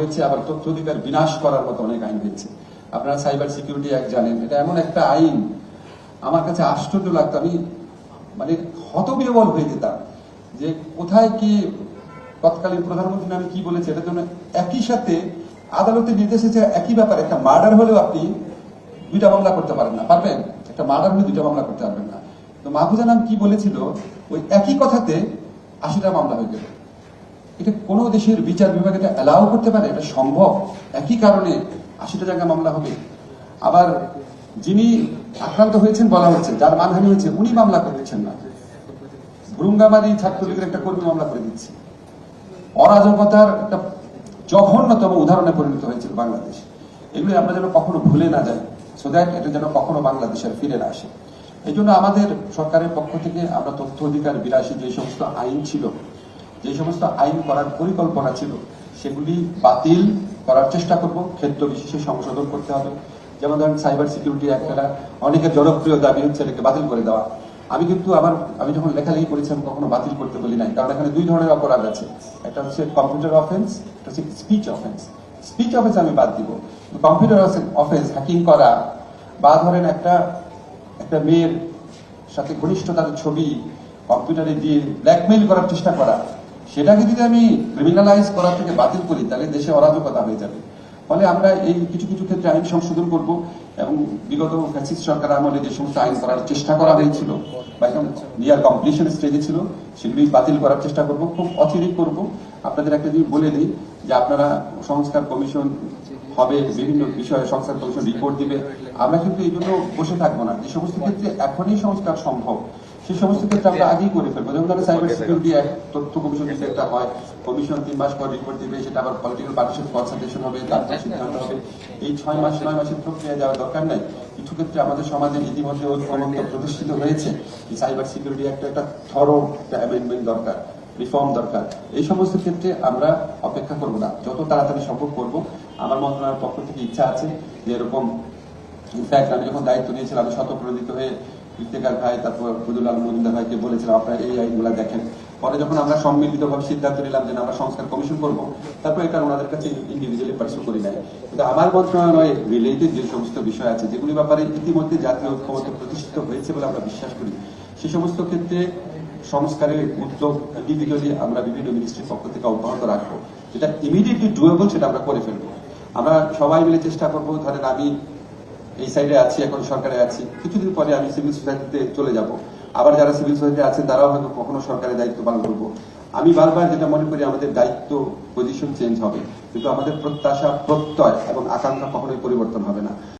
হয়েছে, আবার তথ্য অধিকার বিনাশ করার মতো অনেক আইন হয়েছে। আপনারা সাইবার সিকিউরিটি অ্যাক্ট জানেন, এটা এমন একটা আইন। আমার কাছে আশ্চর্য লাগতো, আমি মানে হতবিহবল হয়ে যেতাম যে কোথায় কি তৎকালীন প্রধানমন্ত্রী নামে কি বলেছে, এটার জন্য একই সাথে আদালতে নির্দেশ এসেছে, একই ব্যাপার একটা মার্ডার হলেও আপনি দুইটা মামলা করতে পারেন না। পারবেন? একটা মার্ডার হলে দুইটা মামলা করতে পারবেন না। তো মাহফুজা নাম কি বলেছিল? ওই একই কথাতে আশিটা মামলা হয়ে গেল। এটা কোন দেশের বিচার বিভাগ এটা অ্যালাউ করতে পারে, এটা সম্ভব। একই কারণে আশিটা জায়গায় মামলা হবে। আবার যিনি আক্রান্ত হয়েছেন বলা হচ্ছে, যার মানহানি হয়েছে উনি মামলা করতেছেন না। ভ্রুঙ্গামারি ছাত্রলীগের একটা কর্মী মামলা করে দিচ্ছে। অরাজকতার একটা জঘন্যতম উদাহরণে পরিণত হয়েছিল বাংলাদেশ। এগুলি আমরা যেন কখনো ভুলে না যাই সো দ্যাট এটা যেন কখনো বাংলাদেশের ফিরে না আসে। এই জন্য আমাদের সরকারের পক্ষ থেকে আমরা তথ্য অধিকার, বিলাসী যে সমস্ত আইন ছিল যে সমস্ত আইন করার পরিকল্পনা ছিল, সেগুলি বাতিল করার চেষ্টা করব। ক্ষেত্র বিশেষে সংশোধন করতে হবে। যেমন ধরেন সাইবার সিকিউরিটি একটা অনেকের জনপ্রিয় দাবি হচ্ছে এটাকে বাতিল করে দেওয়া। আমি কিন্তু আমার, আমি যখন লেখালেখি করেছি, আমি কখনো বাতিল করতে বলি নাই। কারণ এখানে দুই ধরনের অপরাধ আছে। একটা হচ্ছে কম্পিউটার অফেন্স একটা হচ্ছে স্পিচ অফেন্স স্পিচ অফেন্স আমি বাদ দিব। কম্পিউটার অফেন্স হ্যাকিং করা বা ধরেন একটা একটা মেয়ের সাথে ঘনিষ্ঠতার ছবি কম্পিউটারে দিয়ে ব্ল্যাকমেইল করার চেষ্টা করা সেটাকে যদি আমি ক্রিমিনালাইজ করা থেকে বাতিল করি, তাহলে দেশে অরাজকতা হয়ে যাবে। ফলে আমরা এই কিছু কিছু ক্ষেত্রে আইন সংশোধন করব এবং বিগত ফ্যাসিস্ট সরকার আমলে যে সমস্ত আইন করার চেষ্টা করা হয়েছিল, বা এখন নিয়ার কমপ্লিশন স্টেজে ছিল, সেগুলি বাতিল করার চেষ্টা করব, খুব অচিরেই করব। আপনাদের একটা জিনিস বলে দিই, যে আপনারা সংস্কার কমিশন হবে, বিভিন্ন বিষয়ে সংস্কার কমিশন রিপোর্ট দিবে। আমরা কিন্তু এই জন্য বসে থাকব না। যে সমস্ত ক্ষেত্রে এখনই সংস্কার সম্ভব সমস্ত ক্ষেত্রে আমরা আগেই করে ফেলব। যেমন ধরেন সাইবার সিকিউরিটি তথ্য কমিশন যদি একটা হয় কমিশন তিন মাস পর রিপোর্ট দিবে সেটা আবার পলিটিক্যাল পার্টির কনসালটেশন হবে তারপর সিদ্ধান্ত হবে। এই ছয় মাস নয় মাসের প্রক্রিয়া যাওয়ার দরকার নাই। কিছু ক্ষেত্রে আমাদের সমাজে ইতিমধ্যে ঐক্যমত্য প্রতিষ্ঠিত হয়েছে। সাইবার সিকিউরিটি একটা একটা থরো একটা অ্যামেন্ডমেন্ট দরকার রিফর্ম দরকার। এই সমস্ত ক্ষেত্রে আমরা অপেক্ষা করব না। যত তাড়াতাড়ি সম্ভব করব। আমার মন্ত্রণালয়ের পক্ষ থেকে ইচ্ছা আছে যে এরকম ইনফ্যাক্ট আমি যখন দায়িত্ব নিয়েছিলাম আমি শতপ্রণোদিত হয়ে ইফতেকার ভাই, তারপর ফজুল আলম মজুমদার ভাইকে বলেছিলাম, আপনারা এই আইনগুলো দেখেন। পরে যখন আমরা সম্মিলিতভাবে সিদ্ধান্ত নিলাম যে আমরা সংস্কার কমিশন করব, তারপর এটা ওনাদের কাছে ইন্ডিভিজুয়ালি পার্সু করি নাই। কিন্তু আমার মন্ত্রণালয়ে রিলেটেড যে সমস্ত বিষয় আছে, যেগুলি ব্যাপারে ইতিমধ্যে জাতীয় ঐক্যমত্য প্রতিষ্ঠিত হয়েছে বলে আমরা বিশ্বাস করি, সে সমস্ত ক্ষেত্রে সংস্কারের উদ্যোগ ইন্ডিভিজুয়ালি আমরা বিভিন্ন মিনিস্ট্রির পক্ষ থেকে অব্যাহত রাখব। যেটা ইমিডিয়েটলি ডুয়েবল সেটা আমরা করে ফেলব। আমরা সবাই মিলে চেষ্টা করব ধরেন আমি এই সাইডে আছি, এখন সরকারে আছি। কিছুদিন পরে আমি সিভিল সোসাইটিতে চলে যাব। আবার যারা সিভিল সোসাইটি আছেন, তারাও হয়তো কখনো সরকারের দায়িত্ব পালন করব। আমি বারবার যেটা মনে করি, আমাদের দায়িত্ব পজিশন চেঞ্জ হবে। কিন্তু আমাদের প্রত্যাশা, প্রত্যয় এবং আকাঙ্ক্ষা কখনোই পরিবর্তন হবে না।